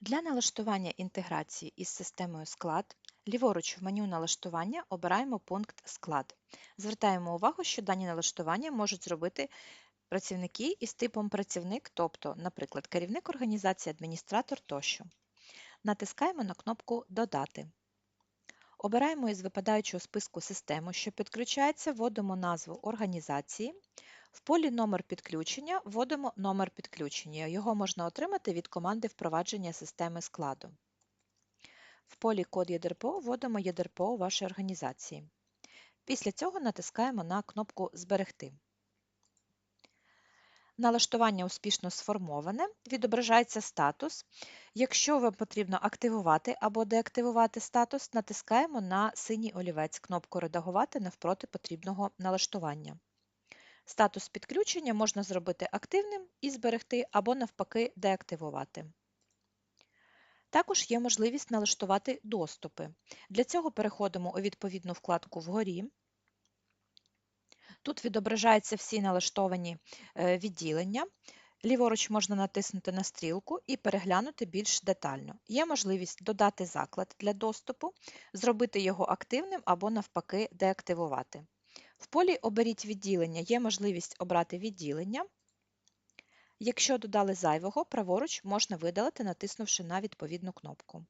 Для налаштування інтеграції із системою склад, ліворуч в меню налаштування обираємо пункт Склад. Звертаємо увагу, що дані налаштування можуть зробити працівники із типом працівник, тобто, наприклад, керівник організації, адміністратор тощо. Натискаємо на кнопку Додати. Обираємо із випадаючого списку систему, що підключається, вводимо назву організації. В полі Номер підключення вводимо номер підключення. Його можна отримати від команди впровадження системи складу. В полі Код ЄДРПО вводимо ЄДРПО вашої організації. Після цього натискаємо на кнопку Зберегти. Налаштування успішно сформоване, відображається статус. Якщо вам потрібно активувати або деактивувати статус, натискаємо на синій олівець кнопку Редагувати навпроти потрібного налаштування. Статус підключення можна зробити активним і зберегти, або навпаки деактивувати. Також є можливість налаштувати доступи. Для цього переходимо у відповідну вкладку вгорі. Тут відображаються всі налаштовані е, відділення. Ліворуч можна натиснути на стрілку і переглянути більш детально. Є можливість додати заклад для доступу, зробити його активним або навпаки деактивувати. В полі Оберіть відділення є можливість обрати відділення. Якщо додали зайвого, праворуч можна видалити, натиснувши на відповідну кнопку.